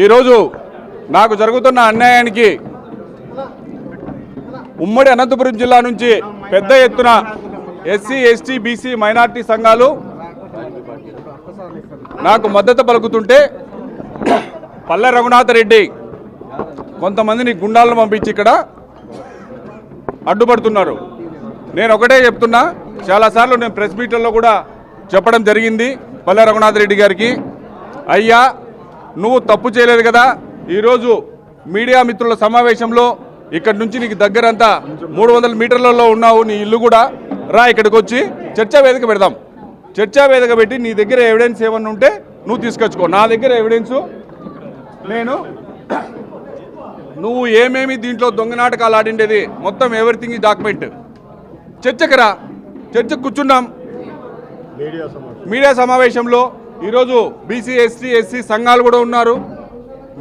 ఈరోజు నాకు జరుగుతున్న అన్యాయానికి ఉమ్మడి అనంతపురం జిల్లా నుంచి పెద్ద ఎత్తున ఎస్సీ ఎస్టీ బీసీ మైనార్టీ సంఘాలు నాకు మద్దతు పలుకుతుంటే పల్లె రఘునాథ రెడ్డి కొంతమందిని గుండాలను పంపించి ఇక్కడ అడ్డుపడుతున్నారు. నేను ఒకటే చెప్తున్నా చాలాసార్లు నేను ప్రెస్ మీట్లలో కూడా చెప్పడం జరిగింది పల్లె రఘునాథరెడ్డి గారికి. అయ్యా నువ్వు తప్పు చేయలేదు కదా? ఈరోజు మీడియా మిత్రుల సమావేశంలో ఇక్కడి నుంచి నీకు దగ్గరంతా మూడు వందల మీటర్లలో ఉన్నావు నీ ఇల్లు కూడా. రా ఇక్కడికి వచ్చి చర్చా వేదిక పెడదాం. చర్చా వేదిక పెట్టి నీ దగ్గర ఎవిడెన్స్ ఏమన్నా ఉంటే నువ్వు తీసుకొచ్చుకో. నా దగ్గర ఎవిడెన్సు నేను నువ్వు ఏమేమి దీంట్లో దొంగ నాటకాలు ఆడిండేది మొత్తం ఎవ్రీథింగ్ ఈ డాక్యుమెంట్ చర్చకు రా. చర్చకు కూర్చున్నాం మీడియా సమావేశంలో ఈరోజు బీసీ ఎస్టీ ఎస్సీ సంఘాలు కూడా ఉన్నారు.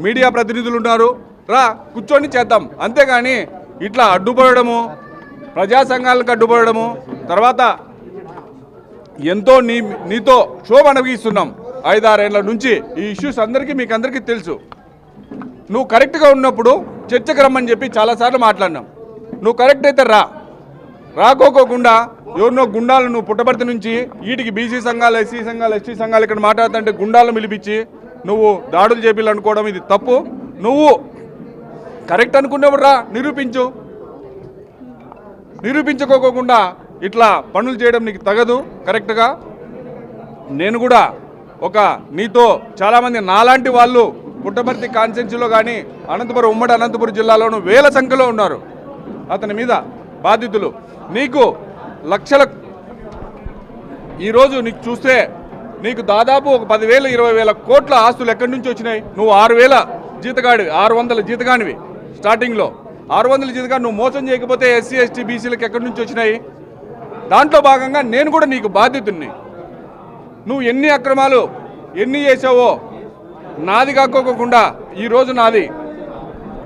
మీడియా ప్రతినిధులు ఉన్నారు. రా కూర్చొని చేద్దాం. అంతేగాని ఇట్లా అడ్డుపడము ప్రజా సంఘాలకు అడ్డుపడము తర్వాత ఎంతో నీ నీతో శోభ అనుభవిస్తున్నాం ఐదారేళ్ళ నుంచి. ఈ ఇష్యూస్ అందరికీ మీకు అందరికీ తెలుసు. నువ్వు కరెక్ట్గా ఉన్నప్పుడు చర్చకు రమ్మని చెప్పి చాలాసార్లు మాట్లాడినాం. నువ్వు కరెక్ట్ అయితే రా. రాకోకోకుండా ఎవరినో గుండాలు నువ్వు పుట్టబర్తి నుంచి వీటికి బీసీ సంఘాలు ఎస్సీ సంఘాలు ఎస్టీ సంఘాలు ఇక్కడ మాట్లాడుతుంటే గుండాలను పిలిపించి నువ్వు దాడులు చేపిల్లనుకోవడం ఇది తప్పు. నువ్వు కరెక్ట్ అనుకున్నప్పుడు రా నిరూపించు. నిరూపించుకోకుండా ఇట్లా పనులు చేయడం నీకు తగదు కరెక్ట్గా నేను కూడా ఒక నీతో చాలామంది నాలాంటి వాళ్ళు పుట్టపర్తి కాన్స్టెన్సీలో కానీ అనంతపురం ఉమ్మడి అనంతపురం జిల్లాలోనూ వేల సంఖ్యలో ఉన్నారు. అతని మీద బాధితులు. నీకు లక్షల ఈరోజు నీకు చూస్తే నీకు దాదాపు ఒక పదివేల ఇరవై వేల కోట్ల ఆస్తులు ఎక్కడి నుంచి వచ్చినాయి? నువ్వు ఆరు వేల జీతగాడి ఆరు వందల జీతగానివి స్టార్టింగ్లో ఆరు వందల జీతగాడు నువ్వు మోసం చేయకపోతే ఎస్సీ ఎస్టీ బీసీలకు ఎక్కడి నుంచి వచ్చినాయి? దాంట్లో భాగంగా నేను కూడా నీకు బాధ్యతుని. నువ్వు ఎన్ని అక్రమాలు ఎన్ని చేసావో నాది కాకోకుండా ఈరోజు నాది.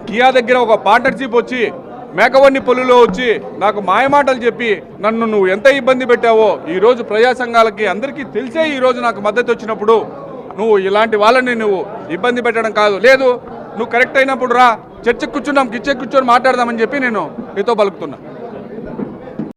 కియా దగ్గర ఒక పార్ట్నర్షిప్ వచ్చి మేకవన్ని పొల్లులో వచ్చి నాకు మాయమాటలు చెప్పి నన్ను నువ్వు ఎంత ఇబ్బంది పెట్టావో ఈరోజు ప్రజా సంఘాలకి అందరికీ తెలిసే ఈరోజు నాకు మద్దతు వచ్చినప్పుడు నువ్వు ఇలాంటి వాళ్ళని నువ్వు ఇబ్బంది పెట్టడం కాదు. లేదు నువ్వు కరెక్ట్ అయినప్పుడు రా చర్చకు కూర్చున్నాం కిచ్చే కూర్చొని మాట్లాడదామని చెప్పి నేను నీతో పలుకుతున్నా.